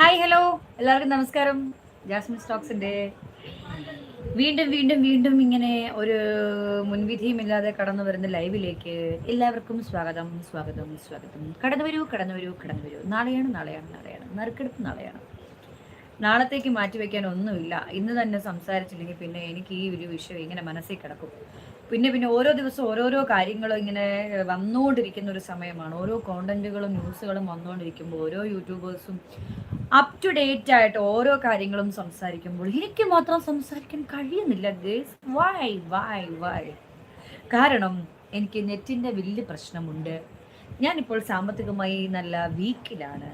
Hi hello എല്ലാവർക്കും നമസ്കാരം. Jasmine സ്റ്റോക്സിന്റെ വീണ്ടും വീണ്ടും വീണ്ടും ഇങ്ങനെ ഒരു മുൻവിധിയുമില്ലാതെ കടന്നു വരുന്ന ലൈവിലേക്ക് എല്ലാവർക്കും സ്വാഗതം സ്വാഗതം സ്വാഗതം. കടന്നു വരൂ കടന്നു വരൂ കടന്നു വരൂ. നാളെയാണ് നാളെയാണ് നാളെയാണ്. നറുക്കെടുപ്പ് നാളെയാണ്. നാളത്തേക്ക് മാറ്റിവെക്കാൻ ഒന്നുമില്ല. ഇന്ന് തന്നെ സംസാരിച്ചില്ലെങ്കിൽ പിന്നെ എനിക്ക് ഈ ഒരു വിഷയം ഇങ്ങനെ മനസ്സിൽ കിടക്കും. പിന്നെ പിന്നെ ഓരോ ദിവസവും ഓരോരോ കാര്യങ്ങളും ഇങ്ങനെ വന്നുകൊണ്ടിരിക്കുന്ന ഒരു സമയമാണ്. ഓരോ കോണ്ടന്റുകളും ന്യൂസുകളും വന്നുകൊണ്ടിരിക്കുമ്പോൾ ഓരോ യൂട്യൂബേഴ്സും അപ് ടു ഡേറ്റ് ആയിട്ട് ഓരോ കാര്യങ്ങളും സംസാരിക്കുമ്പോൾ എനിക്ക് മാത്രം സംസാരിക്കാൻ കഴിയുന്നില്ല ഗേസ് വൈ വൈ വൈ കാരണം എനിക്ക് നെറ്റിന്റെ വലിയ പ്രശ്നമുണ്ട്. ഞാനിപ്പോൾ സാമ്പത്തികമായി നല്ല വീക്കിലാണ്.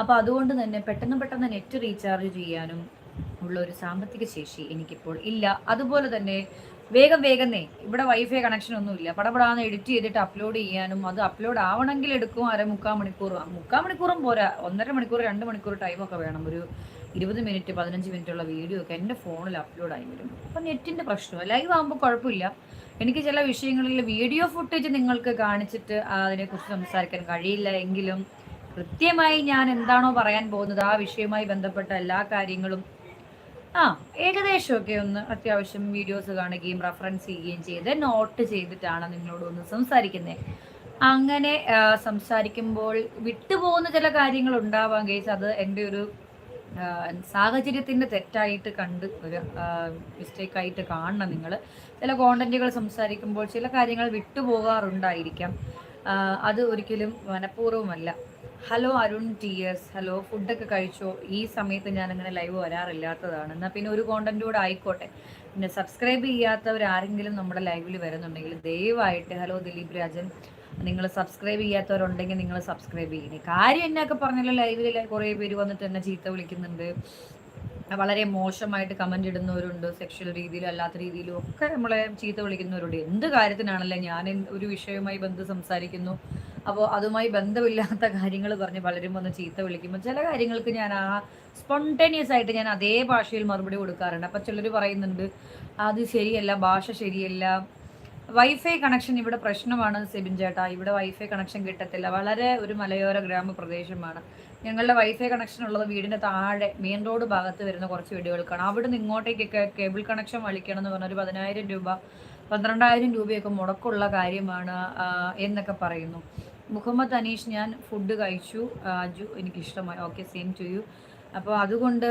അപ്പോൾ അതുകൊണ്ട് തന്നെ പെട്ടെന്ന് പെട്ടെന്ന് നെറ്റ് റീചാർജ് ചെയ്യാനും ഉള്ള ഒരു സാമ്പത്തിക ശേഷി എനിക്കിപ്പോൾ ഇല്ല. അതുപോലെ തന്നെ വേഗം വേഗന്നേ ഇവിടെ വൈഫൈ കണക്ഷൻ ഒന്നുമില്ല. പടപടാന്ന് എഡിറ്റ് ചെയ്തിട്ട് അപ്ലോഡ് ചെയ്യാനും അത് അപ്ലോഡ് ആവണമെങ്കിൽ എടുക്കും അര മുക്കാൽ മണിക്കൂർ മുക്കാൽ മണിക്കൂറും പോരാ. ഒന്നര മണിക്കൂർ രണ്ട് മണിക്കൂർ ടൈമൊക്കെ വേണം. ഒരു ഇരുപത് മിനിറ്റ് പതിനഞ്ച് മിനിറ്റ് ഉള്ള വീഡിയോ ഒക്കെ എന്റെ ഫോണിൽ അപ്ലോഡ് ആയി വരും അപ്പം നെറ്റിന്റെ പ്രശ്നം ലൈവ് ആകുമ്പോൾ കുഴപ്പമില്ല. എനിക്ക് ചില വിഷയങ്ങളിൽ വീഡിയോ ഫുട്ടേജ് നിങ്ങൾക്ക് കാണിച്ചിട്ട് അതിനെക്കുറിച്ച് സംസാരിക്കാൻ കഴിയില്ല എങ്കിലും കൃത്യമായി ഞാൻ എന്താണോ പറയാൻ പോകുന്നത് ആ വിഷയവുമായി ബന്ധപ്പെട്ട എല്ലാ കാര്യങ്ങളും ആ ഏകദേശമൊക്കെ ഒന്ന് അത്യാവശ്യം വീഡിയോസ് കാണുകയും റെഫറൻസ് ചെയ്യുകയും ചെയ്ത് നോട്ട് ചെയ്തിട്ടാണ് നിങ്ങളോട് ഒന്ന് സംസാരിക്കുന്നത് അങ്ങനെ സംസാരിക്കുമ്പോൾ വിട്ടുപോകുന്ന ചില കാര്യങ്ങൾ ഉണ്ടാവാൻ കേസ് അത് എന്റെ ഒരു സാഹചര്യത്തിന്റെ തെറ്റായിട്ട് കണ്ട് ഒരു മിസ്റ്റേക്കായിട്ട് കാണണം നിങ്ങൾ ചില കോണ്ടന്റുകൾ സംസാരിക്കുമ്പോൾ ചില കാര്യങ്ങൾ വിട്ടുപോകാറുണ്ടായിരിക്കാം. അത് ഒരിക്കലും മനഃപൂർവമല്ല. Hello Arun T S hello ഫുഡൊക്കെ കഴിച്ചോ? ഈ സമയത്ത് ഞാൻ അങ്ങനെ ലൈവ് വരാറില്ലാത്തതാണ്. എന്നാൽ പിന്നെ ഒരു കോണ്ടന്റ് കൂടെ ആയിക്കോട്ടെ. പിന്നെ സബ്സ്ക്രൈബ് ചെയ്യാത്തവർ ആരെങ്കിലും നമ്മുടെ ലൈവിൽ വരുന്നുണ്ടെങ്കിൽ ദയവായിട്ട് ഹലോ ദിലീപ് രാജൻ നിങ്ങൾ സബ്സ്ക്രൈബ് ചെയ്യാത്തവരുണ്ടെങ്കിൽ നിങ്ങൾ സബ്സ്ക്രൈബ് ചെയ്യണേ. കാര്യം എന്നൊക്കെ പറഞ്ഞല്ലോ ലൈവിൽ കുറേ പേര് വന്നിട്ട് എന്നെ ചീത്ത വിളിക്കുന്നുണ്ട്. വളരെ മോശമായിട്ട് കമന്റ് ഇടുന്നവരുണ്ട് സെക്ഷൽ രീതിയിലും അല്ലാത്ത രീതിയിലും ഒക്കെ നമ്മളെ ചീത്ത വിളിക്കുന്നവരുണ്ട്. എന്ത് കാര്യത്തിനാണല്ലേ ഞാൻ ഒരു വിഷയവുമായി ബന്ധം സംസാരിക്കുന്നു? അപ്പോൾ അതുമായി ബന്ധമില്ലാത്ത കാര്യങ്ങൾ പറഞ്ഞ് പലരും വന്ന് ചീത്ത വിളിക്കുമ്പോൾ ചില കാര്യങ്ങൾക്ക് ഞാൻ ആ സ്പോണ്ടേനിയസ് ആയിട്ട് ഞാൻ അതേ ഭാഷയിൽ മറുപടി കൊടുക്കാറുണ്ട്. അപ്പോൾ ചിലർ പറയുന്നുണ്ട് അത് ശരിയല്ല ഭാഷ ശരിയല്ല. വൈഫൈ കണക്ഷൻ ഇവിടെ പ്രശ്നമാണ് സെബിൻ ചേട്ടാ. ഇവിടെ വൈഫൈ കണക്ഷൻ കിട്ടത്തില്ല. വളരെ ഒരു മലയോര ഗ്രാമപ്രദേശമാണ്. ഞങ്ങളുടെ വൈഫൈ കണക്ഷൻ ഉള്ളത് വീടിന്റെ താഴെ മെയിൻ റോഡ് ഭാഗത്ത് വരുന്ന കുറച്ച് വീടുകൾക്കാണ്. അവിടെ നിന്ന് ഇങ്ങോട്ടേക്കൊക്കെ കേബിൾ കണക്ഷൻ വലിക്കണം എന്ന് പറഞ്ഞൊരു പതിനായിരം രൂപ പന്ത്രണ്ടായിരം രൂപയൊക്കെ മുടക്കമുള്ള കാര്യമാണ് എന്നൊക്കെ പറയുന്നു. മുഹമ്മദ് അനീഷ് ഞാൻ ഫുഡ് കഴിച്ചു. അജു എനിക്കിഷ്ടമായി. ഓക്കെ സെയിം ടു യു അപ്പോൾ അതുകൊണ്ട്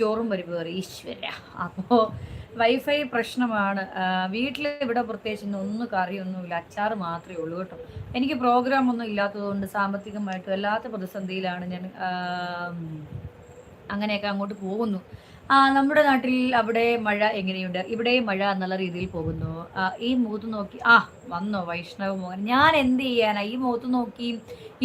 ചോറും പരിപ്പ് കറി. ഈശ്വര. അപ്പോൾ വൈഫൈ പ്രശ്നമാണ്. വീട്ടിൽ ഇവിടെ പ്രത്യേകിച്ച് ഒന്നും കറിയൊന്നുമില്ല. അച്ചാർ മാത്രമേ ഉള്ളൂ കേട്ടോ. എനിക്ക് പ്രോഗ്രാം ഒന്നും ഇല്ലാത്തതുകൊണ്ട് സാമ്പത്തികമായിട്ട് വല്ലാത്ത പ്രതിസന്ധിയിലാണ് ഞാൻ അങ്ങനെയൊക്കെ അങ്ങോട്ട് പോകുന്നു. ആ നമ്മുടെ നാട്ടിൽ അവിടെ മഴ എങ്ങനെയുണ്ട്? ഇവിടെ മഴ എന്നുള്ള രീതിയിൽ പോകുന്നു. ഈ മുഖത്ത് നോക്കി ആ വന്നോ വൈഷ്ണവ മോഹൻ. ഞാൻ എന്ത് ചെയ്യാനാ? ഈ മുഖത്ത് നോക്കി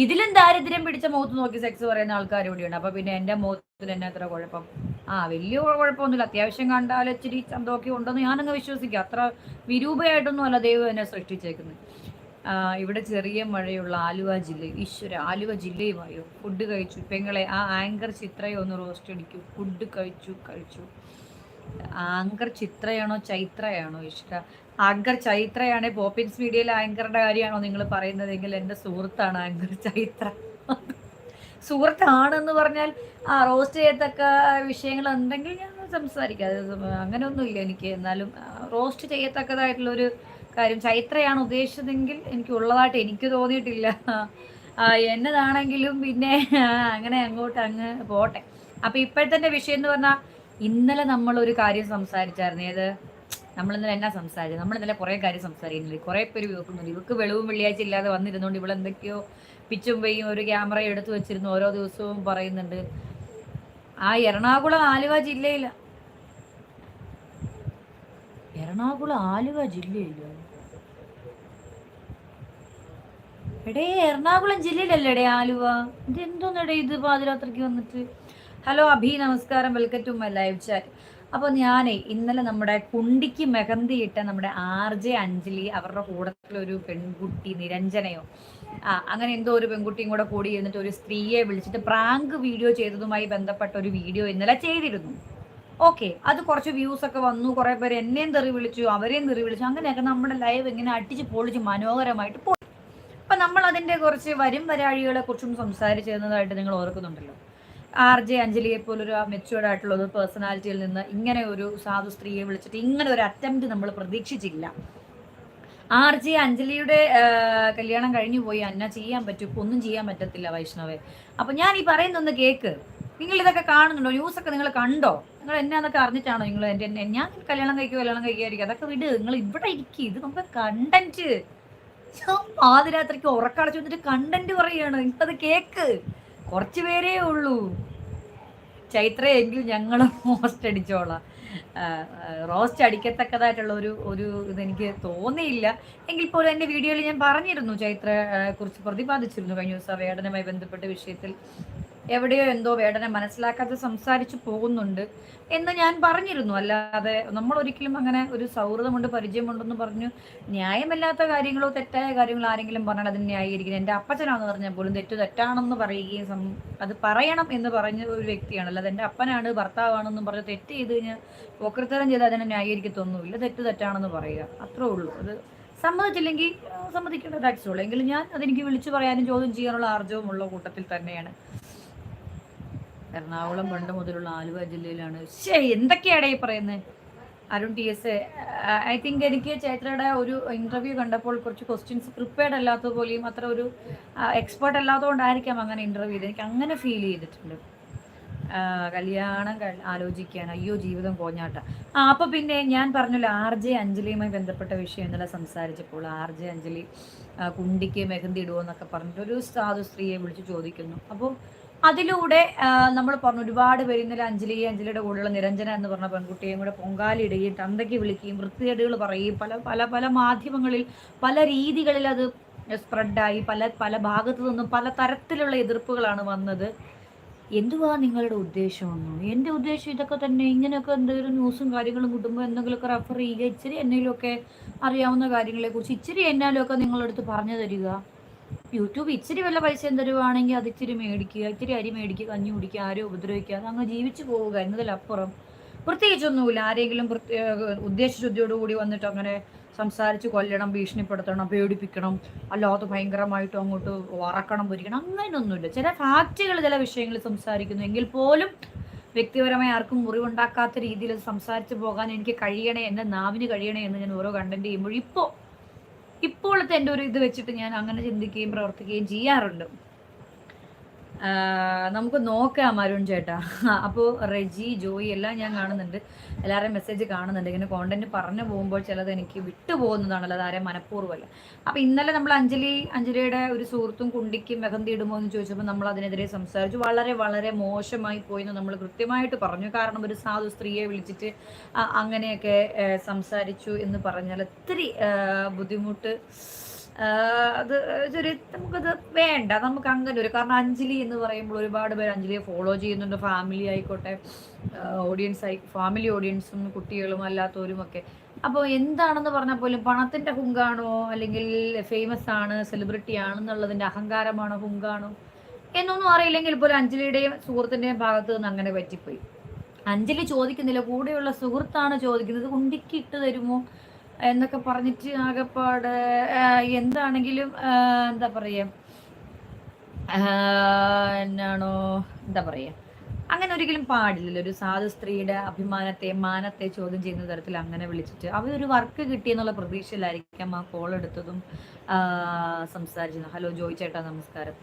ഇതിലും ദാരിദ്ര്യം പിടിച്ച മുഖത്ത് നോക്കി സെക്സ് പറയുന്ന ആൾക്കാർ ഇവിടെയുണ്ട്. അപ്പൊ പിന്നെ എന്റെ മുഖത്തിൽ എന്നെ എത്ര കുഴപ്പം? ആ വലിയ കുഴപ്പമൊന്നുമില്ല. അത്യാവശ്യം കണ്ടാൽ ഇച്ചിരി ചന്തമൊക്കെ ഉണ്ടെന്ന് ഞാനങ്ങ് വിശ്വസിക്കും. അത്ര വിരൂപയായിട്ടൊന്നും അല്ല ദൈവം എന്നെ സൃഷ്ടിച്ചേക്കുന്നത്. ഇവിടെ ചെറിയ മഴയുള്ള ആലുവ ജില്ല ഈശ്വര ആലുവ ജില്ലയുമായോ? ഫുഡ് കഴിച്ചു. പെങ്ങളെ ആ ആങ്കർ ചിത്രയോ ഒന്ന് റോസ്റ്റ് അടിക്കൂ. ഫുഡ് കഴിച്ചു കഴിച്ചു. ആങ്കർ ചിത്രയാണോ ചൈത്രയാണോ ഇഷ്ട ആങ്കർ ചൈത്രയാണെ പോപ്പിൻസ് മീഡിയയിൽ ആങ്കറുടെ കാര്യമാണോ നിങ്ങൾ പറയുന്നതെങ്കിൽ എന്റെ സുഹൃത്താണ് ആങ്കർ ചൈത്ര. സുഹൃത്താണെന്ന് പറഞ്ഞാൽ ആ റോസ്റ്റ് ചെയ്യത്തക്ക വിഷയങ്ങൾ ഉണ്ടെങ്കിൽ ഞാൻ സംസാരിക്കാം. അത് അങ്ങനെയൊന്നുമില്ല എനിക്ക്. എന്നാലും റോസ്റ്റ് ചെയ്യത്തക്കതായിട്ടുള്ളൊരു കാര്യം ചൈത്രയാണ് ഉദ്ദേശിച്ചതെങ്കിൽ എനിക്ക് ഉള്ളതായിട്ട് എനിക്ക് തോന്നിയിട്ടില്ല. എന്നതാണെങ്കിലും പിന്നെ അങ്ങനെ അങ്ങോട്ട് അങ്ങ് പോട്ടെ. അപ്പം ഇപ്പോഴത്തെ വിഷയം എന്ന് പറഞ്ഞാൽ ഇന്നലെ നമ്മൾ ഒരു കാര്യം സംസാരിച്ചായിരുന്നു. ഏത്? നമ്മൾ ഇന്നലെ എന്നാ സംസാരിച്ചത്? നമ്മൾ ഇന്നലെ കുറേ കാര്യം സംസാരിക്കുന്നില്ല കുറേ പേര് വിവക്കുന്നുണ്ട് ഇവക്ക് വെളിവും വെള്ളിയാഴ്ച ഇല്ലാതെ വന്നിരുന്നുകൊണ്ട് ഇവിടെ എന്തൊക്കെയോ പിച്ചും പെയ്യും ഒരു ക്യാമറ എടുത്തു വെച്ചിരുന്നു ഓരോ ദിവസവും പറയുന്നുണ്ട്. ആ എറണാകുളം ആലുവ ജില്ലയില. എറണാകുളം ആലുവ ജില്ലയിലോ? എടേ എറണാകുളം ജില്ലയിലല്ലേടേ ആലുവ? ഇത് ഇത് പാതിരാത്രിക്ക് വന്നിട്ട്? ഹലോ അഭി നമസ്കാരം. Welcome to my live chat. അപ്പോൾ ഞാനേ ഇന്നലെ നമ്മുടെ കുണ്ടിക്ക് മെഹന്തി ഇട്ട നമ്മുടെ ആർ ജെ അഞ്ജലി അവരുടെ കൂടത്തിലൊരു പെൺകുട്ടി നിരഞ്ജനയോ ആ അങ്ങനെ എന്തോ ഒരു പെൺകുട്ടിയും കൂടെ കൂടി ഇരുന്നിട്ട് ഒരു സ്ത്രീയെ വിളിച്ചിട്ട് പ്രാങ്ക് വീഡിയോ ചെയ്തതുമായി ബന്ധപ്പെട്ട ഒരു വീഡിയോ ഇന്നലെ ചെയ്തിരുന്നു. ഓക്കെ അത് കുറച്ച് വ്യൂസ് ഒക്കെ വന്നു കുറെ പേര് എന്നെയും തെറി വിളിച്ചു അവരെയും തെറി വിളിച്ചു അങ്ങനെയൊക്കെ നമ്മുടെ ലൈവ് ഇങ്ങനെ അടിച്ച് പൊളിച്ച് മനോഹരമായിട്ട് പോയി. അപ്പൊ നമ്മൾ അതിന്റെ കുറച്ച് വരും വരാഴികളെ കുറിച്ചും സംസാരിച്ചിരുന്നതായിട്ട് നിങ്ങൾ ഓർക്കുന്നുണ്ടല്ലോ. ആർ ജെ അഞ്ജലിയെ പോലൊരു മെച്ചുവേർഡ് ആയിട്ടുള്ള ഒരു പേഴ്സണാലിറ്റിയിൽ നിന്ന് ഇങ്ങനെ ഒരു സാധു സ്ത്രീയെ വിളിച്ചിട്ട് ഇങ്ങനെ ഒരു അറ്റംപ്റ്റ് നമ്മൾ പ്രതീക്ഷിച്ചില്ല. ആർ ജെ അഞ്ജലിയുടെ കല്യാണം കഴിഞ്ഞു പോയി. അന്ന ചെയ്യാൻ പറ്റും ഒന്നും ചെയ്യാൻ പറ്റത്തില്ല വൈഷ്ണവേ. അപ്പൊ ഞാൻ ഈ പറയുന്നൊന്ന് കേക്ക്. നിങ്ങൾ ഇതൊക്കെ കാണുന്നുണ്ടോ? ന്യൂസ് ഒക്കെ നിങ്ങൾ കണ്ടോ? നിങ്ങൾ എന്നാന്നൊക്കെ അറിഞ്ഞിട്ടാണോ നിങ്ങൾ എന്റെ എന്നെ ഞാൻ കല്യാണം കഴിക്കുക കല്യാണം കഴിക്കാതിരിക്കും അതൊക്കെ വിട്. നിങ്ങൾ ഇവിടെ ഇരിക്കും. ഇത് നമുക്ക് കണ്ടന്റ് ഞാൻ പാതിരാത്രിക്ക് ഉറക്കടച്ചു വന്നിട്ട് കണ്ടന്റ് പറയാണ്. നിങ്ങൾക്കത് കേക്ക്. കുറച്ച് പേരേ ഉള്ളൂ. ചൈത്രയെങ്കിൽ ഞങ്ങൾ റോസ്റ്റ് അടിച്ചോളാം. റോസ്റ്റ് അടിക്കത്തക്കതായിട്ടുള്ള ഒരു ഒരു ഇതെനിക്ക് തോന്നിയില്ല. എങ്കിൽ പോലും എന്റെ വീഡിയോയിൽ ഞാൻ പറഞ്ഞിരുന്നു ചൈത്ര കുറിച്ച് പ്രതിപാദിച്ചിരുന്നു. കഴിഞ്ഞ ദിവസം വേടനമായി ബന്ധപ്പെട്ട വിഷയത്തിൽ എവിടെയോ എന്തോ വേടനെ മനസ്സിലാക്കാതെ സംസാരിച്ചു പോകുന്നുണ്ട് എന്ന് ഞാൻ പറഞ്ഞിരുന്നു. അല്ലാതെ നമ്മൾ ഒരിക്കലും അങ്ങനെ ഒരു സൗഹൃദമുണ്ട് പരിചയമുണ്ടെന്ന് പറഞ്ഞു ന്യായമല്ലാത്ത കാര്യങ്ങളോ തെറ്റായ കാര്യങ്ങളോ ആരെങ്കിലും പറഞ്ഞാൽ അതിന് ന്യായീകരിക്കുന്നത് എന്റെ അപ്പച്ചനാണെന്ന് പറഞ്ഞാൽ പോലും തെറ്റു തെറ്റാണെന്ന് പറയുകയും അത് പറയണം എന്ന് പറഞ്ഞ ഒരു വ്യക്തിയാണ് അല്ലാതെ എന്റെ അപ്പനാണ് ഭർത്താവാണെന്നും പറഞ്ഞ് തെറ്റ് ചെയ്ത് കഴിഞ്ഞാൽ പോക്കൃത്തരം ചെയ്ത് അതിനെ ന്യായീകരിക്കത്തൊന്നുമില്ല. തെറ്റ് തെറ്റാണെന്ന് പറയുക. അത്രേ ഉള്ളൂ. അത് സമ്മതിച്ചില്ലെങ്കിൽ സമ്മതിക്കേണ്ട ദാറ്റ്സ് ഉള്ളൂ എങ്കിലും ഞാൻ അതെനിക്ക് വിളിച്ചു പറയാനും ചോദ്യം ചെയ്യാനുള്ള ആർജവും ഉള്ള കൂട്ടത്തിൽ തന്നെയാണ്. എറണാകുളം പണ്ട് മുതലുള്ള ആലുവ ജില്ലയിലാണ്. ശേ എന്തൊക്കെയാണ് ഈ പറയുന്നത് Arun T S I think എനിക്ക് ചേത്രയുടെ ഒരു ഇന്റർവ്യൂ കണ്ടപ്പോൾ കുറച്ച് ക്വസ്റ്റ്യൻസ് പ്രിപ്പയർഡ് അല്ലാത്ത പോലെയും അത്ര ഒരു എക്സ്പേർട്ട് അല്ലാത്തതുകൊണ്ടായിരിക്കാം അങ്ങനെ ഇന്റർവ്യൂ ചെയ്ത് എനിക്ക് അങ്ങനെ ഫീൽ ചെയ്തിട്ടുണ്ട്. കല്യാണം ആലോചിക്കാൻ. അയ്യോ ജീവിതം കോഞ്ഞാട്ട. ആ അപ്പൊ പിന്നെ ഞാൻ പറഞ്ഞല്ലോ ആർ ജെ അഞ്ജലിയുമായി ബന്ധപ്പെട്ട വിഷയം ഇന്നലെ സംസാരിച്ചപ്പോൾ ആർ ജെ അഞ്ജലി കുണ്ടിക്ക് മെഹന്തി ഇടുമോ എന്നൊക്കെ പറഞ്ഞിട്ട് ഒരു സാധു സ്ത്രീയെ വിളിച്ച് ചോദിക്കുന്നു. അപ്പോൾ അതിലൂടെ നമ്മൾ പറഞ്ഞു ഒരുപാട് പേര് ഇന്നലെ അഞ്ജലി അഞ്ജലിയുടെ കൂടെയുള്ള നിരഞ്ജന എന്ന് പറഞ്ഞ പെൺകുട്ടിയും കൂടെ പൊങ്കാലിടുകയും തന്തയ്ക്ക് വിളിക്കുകയും വൃത്തികേടുകൾ പറയുകയും പല പല പല മാധ്യമങ്ങളിൽ പല രീതികളിൽ അത് സ്പ്രെഡായി പല പല ഭാഗത്തു നിന്നും പല തരത്തിലുള്ള എതിർപ്പുകളാണ് വന്നത്. എന്തുവാ നിങ്ങളുടെ ഉദ്ദേശമൊന്നും എന്റെ ഉദ്ദേശം ഇതൊക്കെ തന്നെ ഇങ്ങനെയൊക്കെ എന്തെങ്കിലും ന്യൂസും കാര്യങ്ങളും കിട്ടുമ്പോൾ എന്തെങ്കിലുമൊക്കെ റെഫർ ചെയ്യുക ഇച്ചിരി എന്തെങ്കിലുമൊക്കെ അറിയാവുന്ന കാര്യങ്ങളെക്കുറിച്ച് ഇച്ചിരി എന്നാലുമൊക്കെ നിങ്ങളെടുത്ത് പറഞ്ഞു തരിക. യൂട്യൂബ് ഇച്ചിരി വല്ല പൈസ തരുവാണെങ്കിൽ അത് ഇച്ചിരി മേടിക്കുക ഇച്ചിരി അരി മേടിക്കുക കഞ്ഞി കുടിക്കുക ആരും ഉപദ്രവിക്കുക അങ്ങ് ജീവിച്ചു പോവുക എന്നതിലപ്പുറം. പ്രത്യേകിച്ചൊന്നുമില്ല. ആരെങ്കിലും ഉദ്ദേശശുദ്ധിയോടുകൂടി വന്നിട്ട് അങ്ങനെ സംസാരിച്ച് കൊല്ലണം ഭീഷണിപ്പെടുത്തണം പേടിപ്പിക്കണം അല്ലാതെ ഭയങ്കരമായിട്ട് അങ്ങോട്ട് വറക്കണം പൊരിക്കണം അങ്ങനെയൊന്നുമില്ല ചില ഫാക്റ്റുകൾ ചില വിഷയങ്ങൾ സംസാരിക്കുന്നു. എങ്കിൽ പോലും വ്യക്തിപരമായി ആർക്കും മുറിവുണ്ടാക്കാത്ത രീതിയിൽ സംസാരിച്ച് പോകാൻ എനിക്ക് കഴിയണേ എന്റെ നാവിന് കഴിയണേ എന്ന് ഞാൻ ഓരോ കണ്ടന്റ് ചെയ്യുമ്പോൾ ഇപ്പോൾ ഇപ്പോഴത്തെ എന്റെ ഒരു ഇത് വെച്ചിട്ട് ഞാൻ അങ്ങനെ ചിന്തിക്കുകയും പ്രവർത്തിക്കുകയും ചെയ്യാറുണ്ട്. നമുക്ക് നോക്കാം അരുൺ ചേട്ടാ. അപ്പോൾ റെജി ജോയി എല്ലാം ഞാൻ കാണുന്നുണ്ട്. എല്ലാവരുടെയും മെസ്സേജ് കാണുന്നുണ്ട്. ഇങ്ങനെ കോണ്ടന്റ് പറഞ്ഞു പോകുമ്പോൾ ചിലത് എനിക്ക് വിട്ടു പോകുന്നതാണല്ലോ അത് ആരെയും മനഃപൂർവമല്ല. അപ്പോൾ ഇന്നലെ നമ്മൾ അഞ്ജലി അഞ്ജലിയുടെ ഒരു സുഹൃത്തും കുണ്ടിക്കും മെഹന്തി ഇടുമോ എന്ന് ചോദിച്ചപ്പോൾ നമ്മൾ അതിനെതിരെ സംസാരിച്ചു. വളരെ വളരെ മോശമായി പോയി എന്ന് നമ്മൾ കൃത്യമായിട്ട് പറഞ്ഞു. കാരണം ഒരു സാധു സ്ത്രീയെ വിളിച്ചിട്ട് അങ്ങനെയൊക്കെ സംസാരിച്ചു എന്ന് പറഞ്ഞാൽ ഒത്തിരി ബുദ്ധിമുട്ട് അത് ഒരു നമുക്കത് വേണ്ട. നമുക്ക് അങ്ങനെ ഒരു കാരണം അഞ്ജലി എന്ന് പറയുമ്പോൾ ഒരുപാട് പേര് അഞ്ജലിയെ ഫോളോ ചെയ്യുന്നുണ്ട്. ഫാമിലി ആയിക്കോട്ടെ ഓഡിയൻസ് ആയി ഫാമിലി ഓഡിയൻസും കുട്ടികളും അല്ലാത്തവരും ഒക്കെ. അപ്പോൾ എന്താണെന്ന് പറഞ്ഞാൽ പോലും പണത്തിന്റെ ഹുങ്കാണോ അല്ലെങ്കിൽ ഫേമസ് ആണ് സെലിബ്രിറ്റി ആണെന്നുള്ളതിന്റെ അഹങ്കാരമാണോ ഹുങ്കാണോ എന്നൊന്നും അറിയില്ലെങ്കിൽ പോലും അഞ്ജലിയുടെയും സുഹൃത്തിന്റെയും ഭാഗത്ത് നിന്ന് അങ്ങനെ പറ്റിപ്പോയി. അഞ്ജലി ചോദിക്കുന്നില്ല കൂടെയുള്ള സുഹൃത്താണ് ചോദിക്കുന്നത് കുണ്ടിക്കിട്ട് തരുമോ? എന്നൊക്കെ പറഞ്ഞിട്ട് ആകെപ്പാട് എന്താണെങ്കിലും എന്താ പറയുക എന്നാണോ എന്താ പറയുക അങ്ങനെ ഒരിക്കലും പാടില്ലല്ലോ. ഒരു സാധു സ്ത്രീയുടെ അഭിമാനത്തെ മാനത്തെ ചോദ്യം ചെയ്യുന്ന തരത്തിൽ അങ്ങനെ വിളിച്ചിട്ട്. അവരൊരു വർക്ക് കിട്ടിയെന്നുള്ള പ്രതീക്ഷയിലായിരിക്കാം ആ കോൾ എടുത്തതും സംസാരിച്ചത്. ഹലോ ജോയി ചേട്ടാ നമസ്കാരം.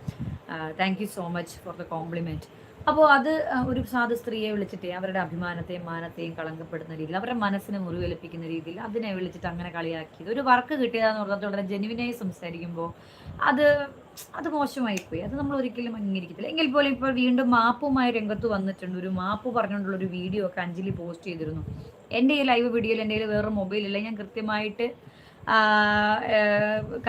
Thank you so much for the compliment അപ്പോൾ അത് ഒരു സാധു സ്ത്രീയെ വിളിച്ചിട്ട് അവരുടെ അഭിമാനത്തെയും മാനത്തെയും കളങ്കപ്പെടുന്ന രീതിയിൽ അവരുടെ മനസ്സിനെ മുറിവേൽപ്പിക്കുന്ന രീതിയിൽ അതിനെ വിളിച്ചിട്ട് അങ്ങനെ കളിയാക്കിയത് ഒരു വർക്ക് കിട്ടിയതാന്ന് പറഞ്ഞിട്ട് വളരെ ജെനുവിനായി സംസാരിക്കുമ്പോൾ അത് അത് മോശമായി പോയി അത് നമ്മൾ ഒരിക്കലും അംഗീകരിക്കത്തില്ല. എങ്കിൽ പോലും ഇപ്പോൾ വീണ്ടും മാപ്പുമായി രംഗത്ത് വന്നിട്ടുണ്ട്. ഒരു മാപ്പ് പറഞ്ഞുകൊണ്ടുള്ള ഒരു വീഡിയോ ഒക്കെ അഞ്ജലി പോസ്റ്റ് ചെയ്തിരുന്നു. എന്റെ ഈ ലൈവ് വീഡിയോയിൽ എന്റെ വേറെ മൊബൈലില്ല ഞാൻ കൃത്യമായിട്ട്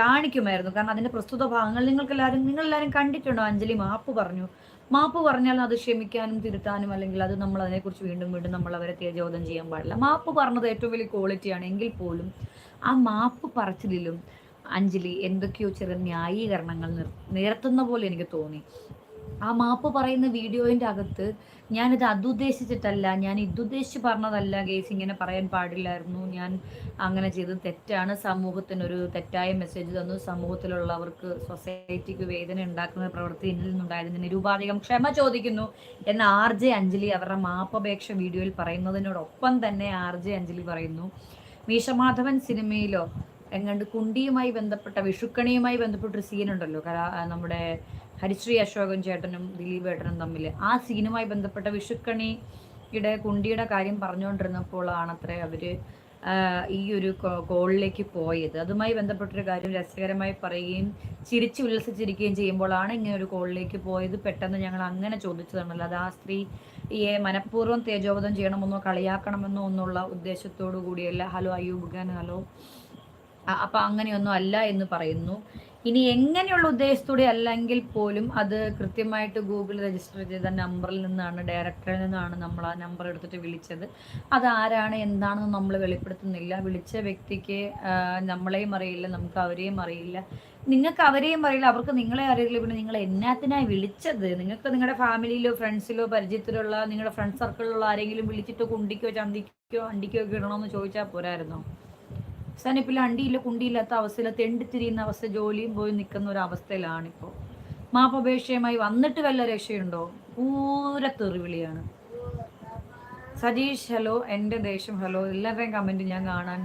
കാണിക്കുമായിരുന്നു. കാരണം അതിന്റെ പ്രസ്തുത ഭാഗങ്ങൾ നിങ്ങൾക്കെല്ലാവരും നിങ്ങളെല്ലാവരും കണ്ടിട്ടുണ്ടോ? അഞ്ജലി മാപ്പ് പറഞ്ഞു. മാപ്പ് പറഞ്ഞാൽ അത് ക്ഷമിക്കാനും തിരുത്താനും അല്ലെങ്കിൽ അത് നമ്മൾ അതിനെക്കുറിച്ച് വീണ്ടും വീണ്ടും നമ്മൾ അവരെ തേജോധം ചെയ്യാൻ പാടില്ല. മാപ്പ് പറഞ്ഞത് ഏറ്റവും വലിയ ക്വാളിറ്റിയാണ് എങ്കിൽ പോലും ആ മാപ്പ് പറച്ചിലും അഞ്ജലി എന്തൊക്കെയോ ചെറിയ ന്യായീകരണങ്ങൾ നിരത്തുന്ന പോലെ എനിക്ക് തോന്നി. ആ മാപ്പ് പറയുന്ന വീഡിയോയിന്റെ അകത്ത് ഞാനിത് അതുദ്ദേശിച്ചിട്ടല്ല. ഞാൻ ഇതുദ്ദേശിച്ച് പറഞ്ഞതല്ല ഗേസ്. ഇങ്ങനെ പറയാൻ പാടില്ലായിരുന്നു. ഞാൻ അങ്ങനെ ചെയ്തത് തെറ്റാണ്. സമൂഹത്തിനൊരു തെറ്റായ മെസ്സേജ് തന്നു. സമൂഹത്തിലുള്ളവർക്ക് സൊസൈറ്റിക്ക് വേദന ഉണ്ടാക്കുന്ന പ്രവൃത്തി എന്നിൽ നിന്നുണ്ടായതിന് നിരുപാധികം ക്ഷമ ചോദിക്കുന്നു എന്ന് ആർ ജെ അഞ്ജലി അവരുടെ മാപ്പപേക്ഷ വീഡിയോയിൽ പറയുന്നതിനോടൊപ്പം തന്നെ ആർ ജെ അഞ്ജലി പറയുന്നു. മീശമാധവൻ സിനിമയിലോ എങ്ങാണ്ട് കുണ്ടിയുമായി ബന്ധപ്പെട്ട വിഷുക്കണിയുമായി ബന്ധപ്പെട്ടൊരു സീനുണ്ടല്ലോ. കലാ നമ്മുടെ ഹരിശ്രീ അശോകൻ ചേട്ടനും ദിലീപ് ഏട്ടനും തമ്മിൽ ആ സീനുമായി ബന്ധപ്പെട്ട വിഷുക്കണിയുടെ കുണ്ടിയുടെ കാര്യം പറഞ്ഞുകൊണ്ടിരുന്നപ്പോഴാണ് അത്ര അവർ ഈ ഒരു കോളിലേക്ക് പോയത്. അതുമായി ബന്ധപ്പെട്ടൊരു കാര്യം രസകരമായി പറയുകയും ചിരിച്ച് ഉല്ലസിച്ചിരിക്കുകയും ചെയ്യുമ്പോഴാണ് ഇങ്ങനെ ഒരു കോളിലേക്ക് പോയത്. പെട്ടെന്ന് ഞങ്ങൾ അങ്ങനെ ചോദിച്ചതാണല്ലോ അത് ആ സ്ത്രീ ഈ മനഃപൂർവം തേജോവധം ചെയ്യണമെന്നോ കളിയാക്കണമെന്നോ എന്നുള്ള ഉദ്ദേശത്തോടു കൂടിയല്ല. Hello Ayub Khan hello. അപ്പൊ അങ്ങനെയൊന്നും അല്ല എന്ന് പറയുന്നു. ഇനി എങ്ങനെയുള്ള ഉദ്ദേശത്തോടെ അല്ലെങ്കിൽ പോലും അത് കൃത്യമായിട്ട് ഗൂഗിൾ രജിസ്റ്റർ ചെയ്ത നമ്പറിൽ നിന്നാണ് ഡയറക്ടറിൽ നിന്നാണ് നമ്മൾ ആ നമ്പർ എടുത്തിട്ട് വിളിച്ചത്. അത് ആരാണ് എന്താണെന്ന് നമ്മൾ വെളിപ്പെടുത്തുന്നില്ല. വിളിച്ച വ്യക്തിക്ക് നമ്മളെയും അറിയില്ല നമുക്ക് അവരെയും അറിയില്ല. നിങ്ങൾക്ക് അവരെയും അറിയില്ല അവർക്ക് നിങ്ങളെ അറിയില്ല. പിന്നെ നിങ്ങൾ എന്നാത്തിനായി വിളിച്ചത്? നിങ്ങൾക്ക് നിങ്ങളുടെ ഫാമിലിയിലോ ഫ്രണ്ട്സിലോ പരിചയത്തിലുള്ള നിങ്ങളുടെ ഫ്രണ്ട് സർക്കിളിലുള്ള ആരെങ്കിലും വിളിച്ചിട്ട് കുണ്ടിക്കോ ചന്തിക്കോ അണ്ടിക്കോ ഒക്കെ ഇടണമെന്ന് ചോദിച്ചാൽ പോരായിരുന്നോ? അവസാനം അണ്ടിയില്ല കുണ്ടിയില്ലാത്ത അവസ്ഥയിൽ തെണ്ടിത്തിരിയുന്ന അവസ്ഥ ജോലിയും പോയി നിൽക്കുന്ന ഒരു അവസ്ഥയിലാണ് അവസ്ഥയിലാണിപ്പോൾ മാപ്പപേക്ഷയുമായി വന്നിട്ട് വല്ല രക്ഷയുണ്ടോ? പൂര തെറിവിളിയാണ്. സതീഷ് ഹലോ എന്റെ ദേശം ഹലോ എല്ലാവരുടെയും കമന്റ് ഞാൻ കാണാൻ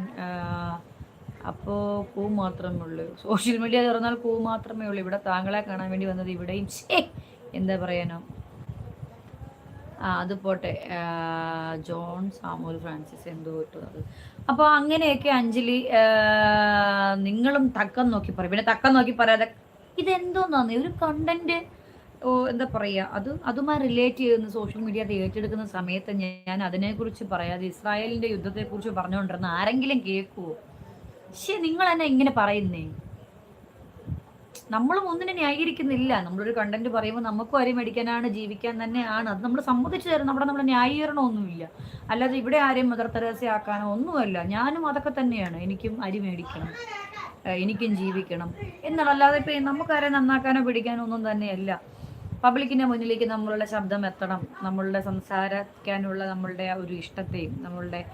അപ്പോൾ പൂ മാത്രമേ ഉള്ളൂ സോഷ്യൽ മീഡിയ തുറന്നാൽ പൂ മാത്രമേ ഉള്ളൂ ഇവിടെ താങ്കളെ കാണാൻ വേണ്ടി വന്നത് ഇവിടെയും. എന്താ പറയാനോ? അത് പോട്ടെ. ജോൺ സാമുൽ ഫ്രാൻസിസ് എന്തോ ഇട്ടത് അപ്പോൾ അങ്ങനെയൊക്കെ അഞ്ജലി നിങ്ങളും തക്കം നോക്കി പറയും. പിന്നെ തക്കം നോക്കി പറയാതെ ഇതെന്തോന്നാന്ന്? ഒരു കണ്ടന്റ് എന്താ പറയുക അത് അതുമായി റിലേറ്റ് ചെയ്യുന്ന സോഷ്യൽ മീഡിയ അത് ഏറ്റെടുക്കുന്ന സമയത്ത് ഞാൻ അതിനെക്കുറിച്ച് പറയാതെ ഇസ്രായേലിന്റെ യുദ്ധത്തെക്കുറിച്ച് പറഞ്ഞുകൊണ്ടിരുന്ന ആരെങ്കിലും കേൾക്കുമോ പക്ഷേ നിങ്ങൾ എന്നെ ഇങ്ങനെ പറയുന്നേ? നമ്മളും ഒന്നിനെ ന്യായീകരിക്കുന്നില്ല. നമ്മളൊരു കണ്ടന്റ് പറയുമ്പോൾ നമുക്കും അരി മേടിക്കാനാണ് ജീവിക്കാൻ തന്നെയാണ്. അത് നമ്മൾ സമ്മതിച്ചു തരും നമ്മുടെ നമ്മൾ ന്യായീകരണമൊന്നുമില്ല. അല്ലാതെ ഇവിടെ ആരെയും മദർ തെരേസയാക്കാനോ ഒന്നുമല്ല. ഞാനും അതൊക്കെ തന്നെയാണ്. എനിക്കും അരി മേടിക്കണം. എനിക്കും ജീവിക്കണം. എന്നല്ലാതെ ഇപ്പം നമുക്കാരെ നന്നാക്കാനോ പിടിക്കാനോ ഒന്നും തന്നെയല്ല. പബ്ലിക്കിന്റെ മുന്നിലേക്ക് നമ്മളുടെ ശബ്ദം എത്തണം. നമ്മളുടെ സംസാരിക്കാനുള്ള നമ്മളുടെ ഒരു ഇഷ്ടത്തെയും നമ്മളുടെ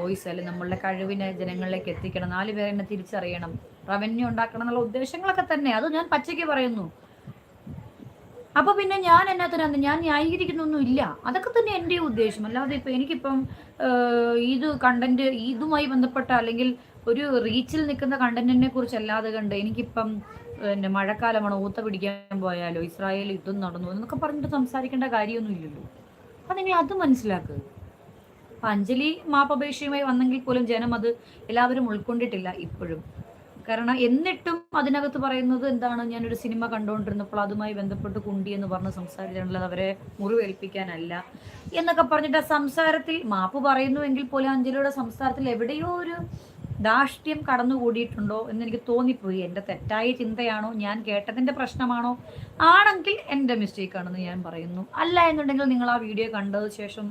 വോയിസ് അല്ലെങ്കിൽ നമ്മളുടെ കഴിവിനെ ജനങ്ങളിലേക്ക് എത്തിക്കണം. നാല് പേരെന്നെ തിരിച്ചറിയണം. റവന്യൂ ഉണ്ടാക്കണം എന്നുള്ള ഉദ്ദേശങ്ങളൊക്കെ തന്നെ. അത് ഞാൻ പച്ചയ്ക്ക് പറയുന്നു. അപ്പൊ പിന്നെ ഞാൻ എന്നാത്തിനാന്ന് ഞാൻ ന്യായീകരിക്കുന്നൊന്നും ഇല്ല അതൊക്കെ തന്നെ എന്റെ ഉദ്ദേശം. അല്ലാതെ ഇപ്പൊ എനിക്കിപ്പം ഇത് കണ്ടന്റ് ഇതുമായി ബന്ധപ്പെട്ട അല്ലെങ്കിൽ ഒരു റീച്ചിൽ നിൽക്കുന്ന കണ്ടന്റിനെ കുറിച്ച് അല്ലാതെ കണ്ട് എനിക്കിപ്പം പിന്നെ മഴക്കാലമാണ് ഊത്ത പിടിക്കാൻ പോയാലോ ഇസ്രായേൽ യുദ്ധം നടന്നു എന്നൊക്കെ പറഞ്ഞിട്ട് സംസാരിക്കേണ്ട കാര്യമൊന്നും ഇല്ലല്ലോ. അപ്പൊ നിങ്ങൾ അത് മനസ്സിലാക്കുക അപ്പൊ അഞ്ജലി മാപ്പപേക്ഷയുമായി വന്നെങ്കിൽ പോലും ജനം അത് എല്ലാവരും ഉൾക്കൊണ്ടിട്ടില്ല ഇപ്പോഴും. കാരണം എന്നിട്ടും അതിനകത്ത് പറയുന്നത് എന്താണ്? ഞാനൊരു സിനിമ കണ്ടുകൊണ്ടിരുന്നപ്പോൾ അതുമായി ബന്ധപ്പെട്ട് കുണ്ടി എന്ന് പറഞ്ഞ് സംസാരിച്ചിട്ടുള്ളത് അവരെ മുറിവേൽപ്പിക്കാനല്ല എന്നൊക്കെ പറഞ്ഞിട്ട് ആ സംസാരത്തിൽ മാപ്പ് പറയുന്നുവെങ്കിൽ പോലും അഞ്ജലിയുടെ സംസാരത്തിൽ എവിടെയോ ഒരു ധാഷ്ട്യം കടന്നുകൂടിയിട്ടുണ്ടോ എന്ന് എനിക്ക് തോന്നിപ്പോയി. എന്റെ തെറ്റായ ചിന്തയാണോ? ഞാൻ കേട്ടതിന്റെ പ്രശ്നമാണോ? ആണെങ്കിൽ എന്റെ മിസ്റ്റേക്കാണെന്ന് ഞാൻ പറയുന്നു. അല്ല എന്നുണ്ടെങ്കിൽ നിങ്ങൾ ആ വീഡിയോ കണ്ടത് ശേഷം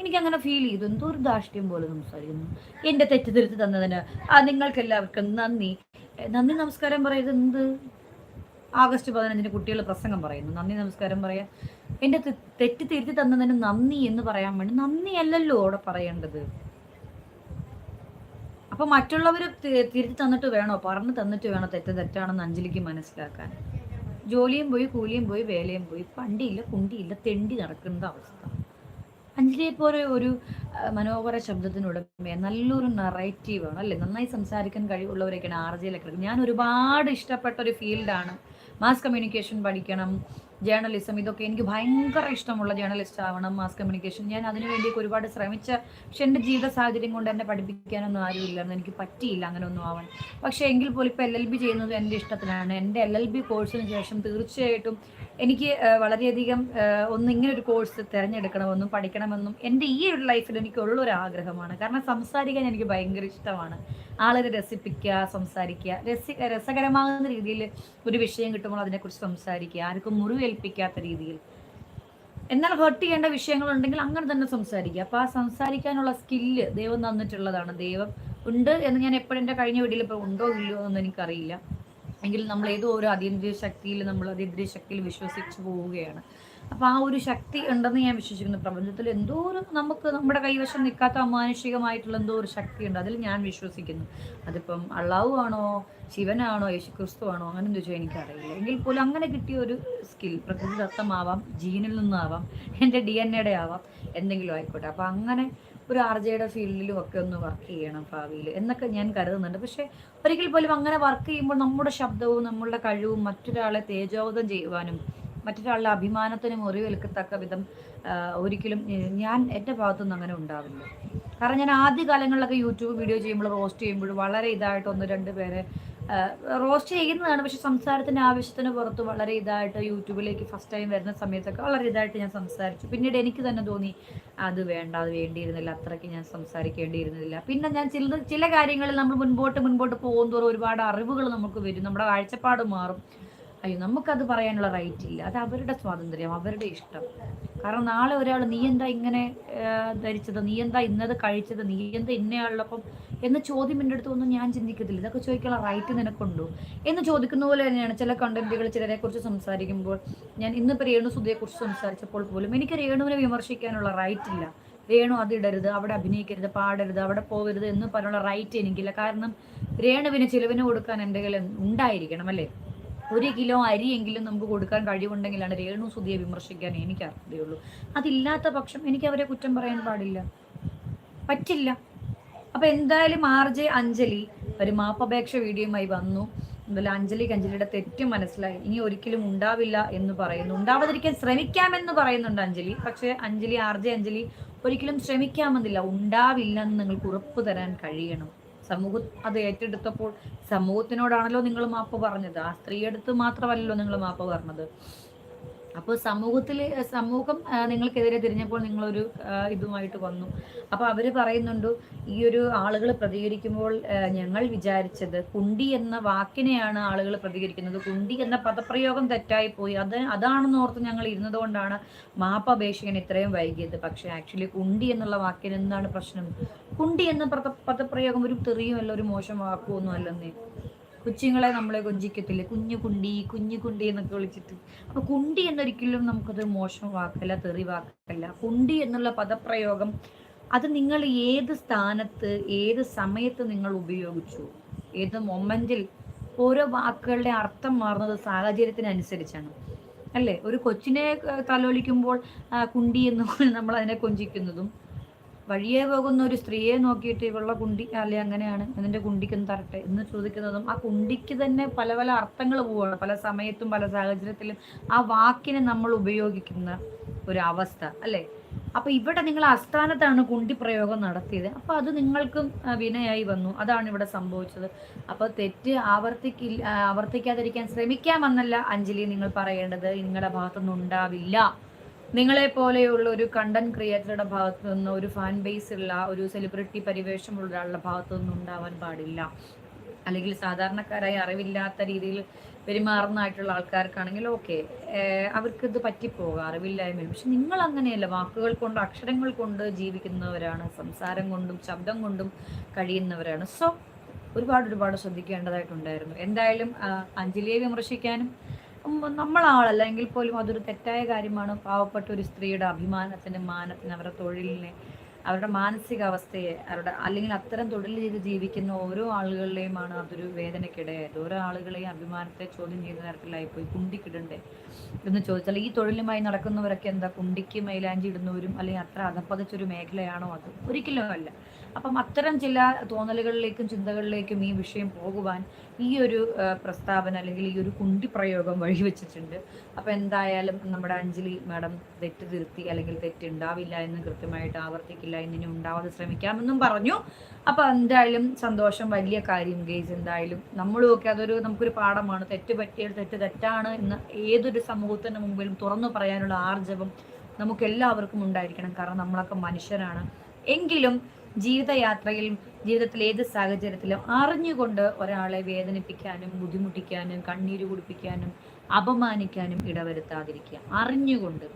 എനിക്കങ്ങനെ ഫീൽ ചെയ്തു. എന്തോ ഒരു ധാഷ്ട്യം പോലെ സംസാരിക്കുന്നു. എന്റെ തെറ്റ് തിരുത്തി തന്നതിന് ആ നിങ്ങൾക്ക് എല്ലാവർക്കും നന്ദി. നന്ദി നമസ്കാരം പറയുന്നത് എന്ത്? ആഗസ്റ്റ് പതിനഞ്ചിന് കുട്ടികൾ പ്രസംഗം പറയുന്നു. നന്ദി നമസ്കാരം പറയാം. എന്റെ തെറ്റ് തിരുത്തി തന്നതിന് നന്ദി എന്ന് പറയാൻ വേണ്ടി നന്ദി അല്ലല്ലോ അവിടെ പറയേണ്ടത്. അപ്പൊ മറ്റുള്ളവർ തിരുത്തി തന്നിട്ട് വേണോ? പറഞ്ഞു തന്നിട്ട് വേണോ? തെറ്റ് തെറ്റാണെന്ന് അഞ്ജലിക്ക് മനസ്സിലാക്കാൻ. ജോലിയും പോയി കൂലിയും പോയി വേലയും പോയി. പണ്ടിയില്ല കുണ്ടിയില്ല തെണ്ടി നടക്കുന്ന അവസ്ഥ. അഞ്ജലിയെ പോലെ ഒരു മനോഹര ശബ്ദത്തിനുടമ നല്ലൊരു നറേറ്റീവാണ് അല്ലേ? നന്നായി സംസാരിക്കാൻ കഴിവുള്ളവരൊക്കെയാണ് ആർ ഞാൻ ഒരുപാട് ഇഷ്ടപ്പെട്ട ഒരു ഫീൽഡാണ് മാസ് കമ്മ്യൂണിക്കേഷൻ പഠിക്കണം. ജേർണലിസം ഇതൊക്കെ എനിക്ക് ഭയങ്കര ഇഷ്ടമുള്ള ജേർണലിസ്റ്റ് ആവണം മാസ് കമ്മ്യൂണിക്കേഷൻ ഞാൻ അതിനു വേണ്ടിയൊക്കെ ഒരുപാട് ശ്രമിച്ച പക്ഷെ എന്റെ ജീവിത സാഹചര്യം കൊണ്ട് എന്നെ പഠിപ്പിക്കാനൊന്നും ആരുമില്ലായിരുന്നു എനിക്ക് പറ്റിയില്ല അങ്ങനെ ഒന്നും ആവാൻ. പക്ഷേ എങ്കിൽ പോലും ഇപ്പോൾ എൽ എൽ ബി ചെയ്യുന്നത് എന്റെ ഇഷ്ടത്തിലാണ് എന്റെ എൽ എൽ ബി കോഴ്സിന് ശേഷം തീർച്ചയായിട്ടും എനിക്ക് വളരെയധികം ഒന്ന് ഇങ്ങനെ ഒരു കോഴ്സ് തിരഞ്ഞെടുക്കണമെന്നും പഠിക്കണമെന്നും എന്റെ ഈ ഒരു ലൈഫിൽ എനിക്ക് എനിക്കുള്ളൊരു ആഗ്രഹമാണ്. കാരണം സംസാരിക്കാൻ എനിക്ക് ഭയങ്കര ഇഷ്ടമാണ്. ആളെ രസിപ്പിക്കുക സംസാരിക്കുക. രസി രസകരമാകുന്ന രീതിയിൽ ഒരു വിഷയം കിട്ടുമ്പോൾ അതിനെക്കുറിച്ച് സംസാരിക്കുക. ആർക്കും മുറിവേൽപ്പിക്കാത്ത രീതിയിൽ. എന്നാൽ ഹേർട്ട് ചെയ്യേണ്ട വിഷയങ്ങളുണ്ടെങ്കിൽ അങ്ങനെ തന്നെ സംസാരിക്കുക. അപ്പോൾ ആ സംസാരിക്കാനുള്ള സ്കില്ല് ദൈവം തന്നിട്ടുള്ളതാണ്. ദൈവം ഉണ്ട് എന്ന് ഞാൻ എപ്പോഴും എന്റെ കഴിഞ്ഞ വീട്ടിൽ ഇപ്പോൾ ഉണ്ടോ ഇല്ലയോ എന്നൊന്നും എനിക്കറിയില്ല. എങ്കിലും നമ്മൾ ഏതോ ഒരു അതീന്ദ്രിയ ശക്തിയിൽ നമ്മൾ അതീന്ദ്രിയ ശക്തിയിൽ വിശ്വസിച്ച് പോവുകയാണ്. അപ്പോൾ ആ ഒരു ശക്തി ഉണ്ടെന്ന് ഞാൻ വിശ്വസിക്കുന്നു. പ്രപഞ്ചത്തിൽ എന്തോ ഒരു നമുക്ക് നമ്മുടെ കൈവശം നിൽക്കാത്ത അമാനുഷികമായിട്ടുള്ള എന്തോ ഒരു ശക്തി ഉണ്ട് അതിൽ ഞാൻ വിശ്വസിക്കുന്നു. അതിപ്പം അള്ളാവു ആണോ ശിവനാണോ യേശു ക്രിസ്തു ആണോ അങ്ങനെ ചോദിച്ചാൽ എനിക്കറിയില്ല. എങ്കിൽ പോലും അങ്ങനെ കിട്ടിയ ഒരു സ്കിൽ പ്രകൃതി ദത്തമാവാം ജീനിൽ നിന്നാവാം എന്റെ ഡി എൻ എയുടെ ആവാം എന്തെങ്കിലും ആയിക്കോട്ടെ. അപ്പോൾ അങ്ങനെ ഒരു ആർ ജെയുടെ ഫീൽഡിലും ഒക്കെ ഒന്ന് വർക്ക് ചെയ്യണം ഭാവിയിൽ എന്നൊക്കെ ഞാൻ കരുതുന്നുണ്ട്. പക്ഷേ ഒരിക്കൽ പോലും അങ്ങനെ വർക്ക് ചെയ്യുമ്പോൾ നമ്മുടെ ശബ്ദവും നമ്മളുടെ കഴിവും മറ്റൊരാളെ തേജോവധം ചെയ്യുവാനും മറ്റൊരാളുടെ അഭിമാനത്തിന് മുറിവേൽക്കത്തക്ക വിധം ഒരിക്കലും ഞാൻ എന്റെ ഭാഗത്തുനിന്ന് അങ്ങനെ ഉണ്ടാവില്ല. കാരണം ഞാൻ ആദ്യ കാലങ്ങളിലൊക്കെ യൂട്യൂബ് വീഡിയോ ചെയ്യുമ്പോൾ റോസ്റ്റ് ചെയ്യുമ്പോൾ വളരെ ഇതായിട്ട് ഒന്ന് രണ്ട് പേരെ റോസ്റ്റ് ചെയ്യുന്നതാണ്. പക്ഷെ സംസാരത്തിന്റെ ആവശ്യത്തിന് പുറത്ത് വളരെ ഇതായിട്ട് യൂട്യൂബിലേക്ക് ഫസ്റ്റ് ടൈം വരുന്ന സമയത്തൊക്കെ വളരെ ഇതായിട്ട് ഞാൻ സംസാരിച്ചു. പിന്നീട് എനിക്ക് തന്നെ തോന്നി അത് വേണ്ട അത് വേണ്ടിയിരുന്നില്ല. അത്രയ്ക്ക് ഞാൻ സംസാരിക്കേണ്ടിയിരുന്നില്ല. പിന്നെ ഞാൻ ചില ചില കാര്യങ്ങളിൽ നമ്മൾ മുൻപോട്ട് മുൻപോട്ട് പോകും ഒരുപാട് അറിവുകൾ നമുക്ക് വരും. നമ്മുടെ കാഴ്ചപ്പാട് മാറും. അയ്യോ നമുക്കത് പറയാനുള്ള റൈറ്റ് ഇല്ല. അത് അവരുടെ സ്വാതന്ത്ര്യം അവരുടെ ഇഷ്ടം. കാരണം നാളെ ഒരാൾ നീ എന്താ ഇങ്ങനെ ധരിച്ചത്? നീ എന്താ ഇന്നത് കഴിച്ചത്? നീ എന്താ ഇന്നയാളുള്ളപ്പം എന്ന ചോദ്യം എന്റെ അടുത്തൊന്നും ഞാൻ ചിന്തിക്കത്തില്ല. ഇതൊക്കെ ചോദിക്കാനുള്ള റൈറ്റ് നിനക്കുണ്ടോ? എന്ന് ചോദിക്കുന്ന പോലെ തന്നെയാണ് ചില കണ്ടന്റുകൾ ചിലരെ കുറിച്ച് സംസാരിക്കുമ്പോൾ ഞാൻ ഇന്നിപ്പോൾ രേണു സുധയെക്കുറിച്ച് സംസാരിച്ചപ്പോൾ പോലും എനിക്ക് രേണുവിനെ വിമർശിക്കാനുള്ള റൈറ്റ് ഇല്ല. രേണു അതിടരുത് അവിടെ അഭിനയിക്കരുത് പാടരുത് അവിടെ പോകരുത് എന്ന് പറയാനുള്ള റൈറ്റ് എനിക്കില്ല. കാരണം രേണുവിന് ചിലവിന് കൊടുക്കാൻ എന്തെങ്കിലും ഉണ്ടായിരിക്കണം അല്ലേ? ഒരു കിലോ അരിയെങ്കിലും നമുക്ക് കൊടുക്കാൻ കഴിവുണ്ടെങ്കിലാണ് രേണു സുധിയെ വിമർശിക്കാൻ എനിക്ക് അർഹതയുള്ളൂ അതില്ലാത്ത പക്ഷം എനിക്ക് അവരെ കുറ്റം പറയാൻ പാടില്ല. പറ്റില്ല. അപ്പൊ എന്തായാലും ആർ ജെ അഞ്ജലി ഒരു മാപ്പപേക്ഷ വീഡിയോയുമായി വന്നു. എന്തായാലും അഞ്ജലിക്ക് അഞ്ജലിയുടെ തെറ്റ് മനസ്സിലായി. ഇനി ഒരിക്കലും ഉണ്ടാവില്ല എന്ന് പറയുന്നു. ഉണ്ടാവാതിരിക്കാൻ ശ്രമിക്കാമെന്ന് പറയുന്നുണ്ട് അഞ്ജലി. പക്ഷേ അഞ്ജലി ആർ ജെ അഞ്ജലി ഒരിക്കലും ശ്രമിക്കാമെന്നില്ല. ഉണ്ടാവില്ല എന്ന് നിങ്ങൾക്ക് ഉറപ്പ് തരാൻ കഴിയണം. സമൂഹം അത് ഏറ്റെടുത്തപ്പോൾ സമൂഹത്തിനോടാണല്ലോ നിങ്ങൾ മാപ്പ് പറഞ്ഞത്. ആ സ്ത്രീയെടുത്ത് മാത്രമല്ലല്ലോ നിങ്ങൾ മാപ്പ് പറഞ്ഞത്. അപ്പോൾ സമൂഹത്തിൽ സമൂഹം നിങ്ങൾക്കെതിരെ തിരിഞ്ഞപ്പോൾ നിങ്ങളൊരു ഇതുമായിട്ട് വന്നു. അപ്പോൾ അവർ പറയുന്നുണ്ട് ഈ ഒരു ആളുകൾ പ്രതികരിക്കുമ്പോൾ ഞങ്ങൾ വിചാരിച്ചത് കുണ്ടി എന്ന വാക്കിനെയാണ് ആളുകൾ പ്രതികരിക്കുന്നത്. കുണ്ടി എന്ന പദപ്രയോഗം തെറ്റായി പോയി. അത് അതാണെന്ന് ഓർത്ത് ഞങ്ങൾ ഇരുന്നതുകൊണ്ടാണ് മാപ്പ് അപേക്ഷിക്കാൻ ഇത്രയും വൈകിയത്. പക്ഷേ ആക്ച്വലി കുണ്ടി എന്നുള്ള വാക്കിന് എന്താണ് പ്രശ്നം? കുണ്ടി എന്ന പദപ്രയോഗം ഒരു തെറിയുമല്ല ഒരു മോശം വാക്കുമൊന്നും അല്ലെന്നേ. കൊച്ചുങ്ങളെ നമ്മളെ കൊഞ്ചിക്കത്തില്ലേ? കുഞ്ഞു കുണ്ടി കുഞ്ഞു കുണ്ടി എന്നൊക്കെ വിളിച്ചിട്ട്. അപ്പൊ കുണ്ടി എന്നൊരിക്കലും നമുക്കത് മോശം വാക്കല്ല തെറി വാക്കല്ല കുണ്ടി എന്നുള്ള പദപ്രയോഗം അത് നിങ്ങൾ ഏത് സ്ഥാനത്ത് ഏത് സമയത്ത് നിങ്ങൾ ഉപയോഗിച്ചു? ഏത് മൊമെന്റിൽ? ഓരോ വാക്കുകളുടെ അർത്ഥം മാറുന്നത് സാഹചര്യത്തിനനുസരിച്ചാണ്. അല്ലേ? ഒരു കൊച്ചിനെ തലോലിക്കുമ്പോൾ കുണ്ടി എന്ന് നമ്മൾ അതിനെ കൊഞ്ചിക്കുന്നതും വഴിയെ പോകുന്ന ഒരു സ്ത്രീയെ നോക്കിയിട്ട് ഇവളുടെ കുണ്ടി അല്ലെ അങ്ങനെയാണ് അതിന്റെ കുണ്ടിക്കൊന്ന് തരട്ടെ എന്ന് ചോദിക്കുന്നതും ആ കുണ്ടിക്ക് തന്നെ പല പല അർത്ഥങ്ങൾ പോവുകയാണ് പല സമയത്തും പല സാഹചര്യത്തിലും ആ വാക്കിനെ നമ്മൾ ഉപയോഗിക്കുന്ന ഒരു അവസ്ഥ അല്ലേ? അപ്പൊ ഇവിടെ നിങ്ങൾ അസ്ഥാനത്താണ് കുണ്ടി പ്രയോഗം നടത്തിയത്. അപ്പൊ അത് നിങ്ങൾക്കും വിനയായി വന്നു. അതാണ് ഇവിടെ സംഭവിച്ചത്. അപ്പൊ തെറ്റ് ആവർത്തിക്കില്ല ആവർത്തിക്കാതിരിക്കാൻ ശ്രമിക്കാമെന്നല്ല അഞ്ജലി നിങ്ങൾ പറയേണ്ടത്. നിങ്ങളുടെ ഭാഗത്തുനിന്ന് ഉണ്ടാവില്ല. നിങ്ങളെ പോലെയുള്ള ഒരു കണ്ടന്റ് ക്രിയേറ്ററുടെ ഭാഗത്തു നിന്ന് ഒരു ഫാൻ ബേസ് ഉള്ള ഒരു സെലിബ്രിറ്റി പരിവേഷമുള്ള ഒരാളുടെ ഭാഗത്തു നിന്നും ഉണ്ടാവാൻ പാടില്ല. അല്ലെങ്കിൽ സാധാരണക്കാരായി അറിവില്ലാത്ത രീതിയിൽ പെരുമാറുന്നതായിട്ടുള്ള ആൾക്കാർക്കാണെങ്കിൽ ഓക്കെ അവർക്ക് ഇത് പറ്റിപ്പോകാം അറിവില്ലായ്മ പക്ഷെ നിങ്ങൾ അങ്ങനെയല്ല വാക്കുകൾ കൊണ്ട് അക്ഷരങ്ങൾ കൊണ്ട് ജീവിക്കുന്നവരാണ് സംസാരം കൊണ്ടും ശബ്ദം കൊണ്ടും കഴിയുന്നവരാണ്. സോ ഒരുപാട് ഒരുപാട് ശ്രദ്ധിക്കേണ്ടതായിട്ടുണ്ടായിരുന്നു. എന്തായാലും അഞ്ജലിയെ വിമർശിക്കാനും നമ്മളാളല്ല എങ്കിൽ പോലും അതൊരു തെറ്റായ കാര്യമാണ് പാവപ്പെട്ട ഒരു സ്ത്രീയുടെ അഭിമാനത്തിന് മാനത്തിന് അവരുടെ തൊഴിലിനെ അവരുടെ മാനസികാവസ്ഥയെ അവരുടെ അല്ലെങ്കിൽ അത്തരം തൊഴിൽ ചെയ്ത് ജീവിക്കുന്ന ഓരോ ആളുകളുടെയുമാണ് അതൊരു വേദനയ്ക്കിടയായത് ഓരോ ആളുകളെയും അഭിമാനത്തെ ചോദ്യം ചെയ്യുന്ന തരത്തിലായി പോയി കുണ്ടിക്കിടണ്ടേ? എന്ന് ചോദിച്ചാൽ ഈ തൊഴിലുമായി നടക്കുന്നവരൊക്കെ എന്താ കുണ്ടിക്ക് മൈലാഞ്ചി ഇടുന്നവരും അല്ലെങ്കിൽ അത്ര അതപ്പതിച്ചൊരു മേഖലയാണോ അത്? ഒരിക്കലും അല്ല. അപ്പം അത്തരം ചില തോന്നലുകളിലേക്കും ചിന്തകളിലേക്കും ഈ വിഷയം പോകുവാൻ ഈ ഒരു പ്രസ്താവന അല്ലെങ്കിൽ ഈ ഒരു കുണ്ടി പ്രയോഗം വഴിവെച്ചിട്ടുണ്ട് അപ്പം എന്തായാലും നമ്മുടെ അഞ്ജലി മാഡം തെറ്റ് തിരുത്തി അല്ലെങ്കിൽ തെറ്റുണ്ടാവില്ല എന്ന് കൃത്യമായിട്ട് ആവർത്തിക്കില്ല. എന്നിനി ഉണ്ടാവാതെ ശ്രമിക്കാമെന്നും പറഞ്ഞു. അപ്പോൾ എന്തായാലും സന്തോഷം വലിയ കാര്യം ഗെയ്സ് എന്തായാലും. നമ്മളും ഒക്കെ അതൊരു നമുക്കൊരു പാഠമാണ്. തെറ്റ് പറ്റിയാൽ തെറ്റ് തെറ്റാണ് എന്ന് ഏതൊരു സമൂഹത്തിന് മുമ്പിലും തുറന്നു പറയാനുള്ള ആർജവം നമുക്ക് എല്ലാവർക്കും ഉണ്ടായിരിക്കണം. കാരണം നമ്മളൊക്കെ മനുഷ്യരാണ്. എങ്കിലും ജീവിതയാത്രയിൽ ജീവിതത്തിൽ ഏത് സാഹചര്യത്തിലും അറിഞ്ഞുകൊണ്ട് ഒരാളെ വേദനിപ്പിക്കാനും ബുദ്ധിമുട്ടിക്കാനും കണ്ണീര് കുടിപ്പിക്കാനും അപമാനിക്കാനും ഇടവരുത്താതിരിക്കുക. അറിഞ്ഞുകൊണ്ട്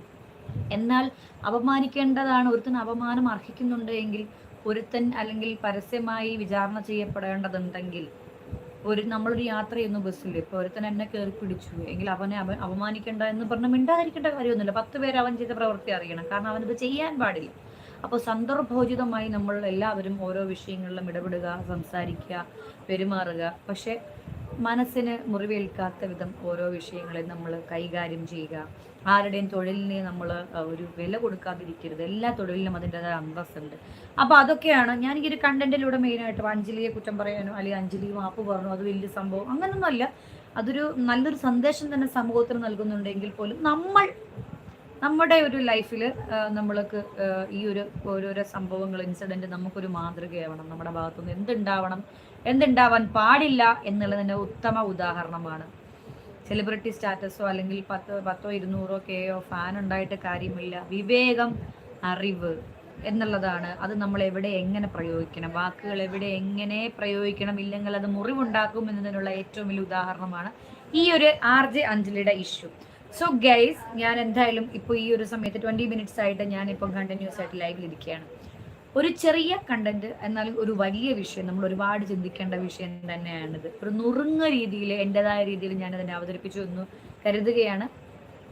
എന്നാൽ അപമാനിക്കേണ്ടതാണ്. ഒരുത്തൻ അപമാനം അർഹിക്കുന്നുണ്ട് എങ്കിൽ ഒരുത്തൻ അല്ലെങ്കിൽ പരസ്യമായി വിചാരണ ചെയ്യപ്പെടേണ്ടതുണ്ടെങ്കിൽ ഒരു നമ്മളൊരു യാത്ര ചെയ്യുന്ന ബസ്സിൽ. ഇപ്പോൾ ഒരുത്തൻ എന്നെ കയറി പിടിച്ചു. എങ്കിൽ അവനെ അവൻ അപമാനിക്കേണ്ട എന്ന് പറഞ്ഞ് മിണ്ടാതിരിക്കേണ്ട കാര്യമൊന്നുമില്ല. പത്ത് പേര് അവൻ ചെയ്ത പ്രവൃത്തി അറിയണം. കാരണം അവനത് ചെയ്യാൻ പാടില്ല. അപ്പോൾ സന്ദർഭോചിതമായി നമ്മൾ എല്ലാവരും ഓരോ വിഷയങ്ങളിലും ഇടപെടുക സംസാരിക്കുക പെരുമാറുക. പക്ഷേ മനസ്സിന് മുറിവേൽക്കാത്ത വിധം ഓരോ വിഷയങ്ങളെ നമ്മൾ കൈകാര്യം ചെയ്യുക. ആരുടെയും തൊഴിലിനെ നമ്മൾ ഒരു വില കൊടുക്കാതിരിക്കരുത്. എല്ലാ തൊഴിലിനും അതിന്റെതായ അന്തസ്സുണ്ട്. അപ്പോൾ അതൊക്കെയാണ് ഞാൻ ഈ ഒരു കണ്ടന്റിലൂടെ മെയിനായിട്ട് അഞ്ജലിയെ കുറ്റം പറയാനോ അല്ലെങ്കിൽ അഞ്ജലി മാപ്പ് പറഞ്ഞു അത് വലിയ സംഭവം അങ്ങനൊന്നുമല്ല. അതൊരു നല്ലൊരു സന്ദേശം തന്നെ സമൂഹത്തിന് നൽകുന്നുണ്ടെങ്കിൽ പോലും നമ്മൾ നമ്മുടെ ഒരു ലൈഫിൽ നമ്മൾക്ക് ഈ ഒരു ഓരോരോ സംഭവങ്ങൾ ഇൻസിഡന്റ് നമുക്കൊരു മാതൃകയാവണം. നമ്മുടെ ഭാഗത്തുനിന്ന് എന്തുണ്ടാവണം എന്തുണ്ടാവാൻ പാടില്ല എന്നുള്ളതിന്റെ ഉത്തമ ഉദാഹരണമാണ് സെലിബ്രിറ്റി സ്റ്റാറ്റസോ അല്ലെങ്കിൽ പത്ത് പത്തോ ഇരുന്നൂറോ കെയോ ഫാൻ ഉണ്ടായിട്ട് കാര്യമില്ല. വിവേകം അറിവ് എന്നുള്ളതാണ്. അത് നമ്മൾ എവിടെ എങ്ങനെ പ്രയോഗിക്കണം? വാക്കുകൾ എവിടെ എങ്ങനെ പ്രയോഗിക്കണം? ഇല്ലെങ്കിൽ അത് മുറിവുണ്ടാക്കും എന്നതിനുള്ള ഏറ്റവും വലിയ ഉദാഹരണമാണ് ഈ ഒരു ആർ ജെ അഞ്ജലിയുടെ ഇഷ്യൂ സോ ഗൈസ് ഞാൻ എന്തായാലും ഇപ്പോൾ ഈ ഒരു സമയത്ത് ട്വന്റി മിനിറ്റ്സ് ആയിട്ട് ഇപ്പം കണ്ടിന്യൂസ് ആയിട്ട് ലൈവിൽ ഇരിക്കുകയാണ്. ഒരു ചെറിയ കണ്ടന്റ് എന്നാലും ഒരു വലിയ വിഷയം നമ്മൾ ഒരുപാട് ചിന്തിക്കേണ്ട വിഷയം തന്നെയാണിത്. ഒരു നുറുങ്ങ രീതിയിൽ എന്റെതായ രീതിയിൽ ഞാൻ അതിനെ അവതരിപ്പിച്ചു എന്ന് കരുതുകയാണ്.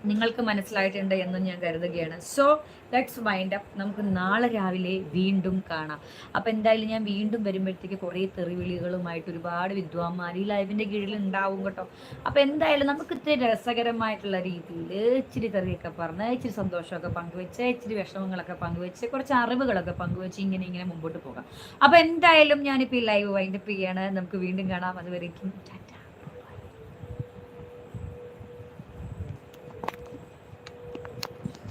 നിങ്ങൾക്ക് മനസ്സിലായിട്ടുണ്ട് എന്ന് ഞാൻ കരുതുകയാണ്. സോ ലെറ്റ്സ് മൈൻഡ് അപ്പ് നമുക്ക് നാളെ രാവിലെ വീണ്ടും കാണാം. അപ്പം എന്തായാലും ഞാൻ വീണ്ടും വരുമ്പോഴത്തേക്ക് കുറേ തെറിവിളികളുമായിട്ട് ഒരുപാട് വിദ്വാന്മാർ ഈ ലൈവിന്റെ കീഴിൽ ഉണ്ടാവും കേട്ടോ. അപ്പം എന്തായാലും നമുക്ക് ഇത്തിരി രസകരമായിട്ടുള്ള രീതിയിൽ ഇച്ചിരി തെറിയൊക്കെ പറഞ്ഞ് ഇച്ചിരി സന്തോഷമൊക്കെ പങ്കുവെച്ച് ഇച്ചിരി വിഷമങ്ങളൊക്കെ പങ്കുവെച്ച് കുറച്ച് അറിവുകളൊക്കെ പങ്കുവെച്ച് ഇങ്ങനെ ഇങ്ങനെ മുമ്പോട്ട് പോകാം. അപ്പം എന്തായാലും ഞാനിപ്പോൾ ഈ ലൈവ് വൈൻഡപ്പ് ചെയ്യാണ്. നമുക്ക് വീണ്ടും കാണാം. അതുവരേക്കും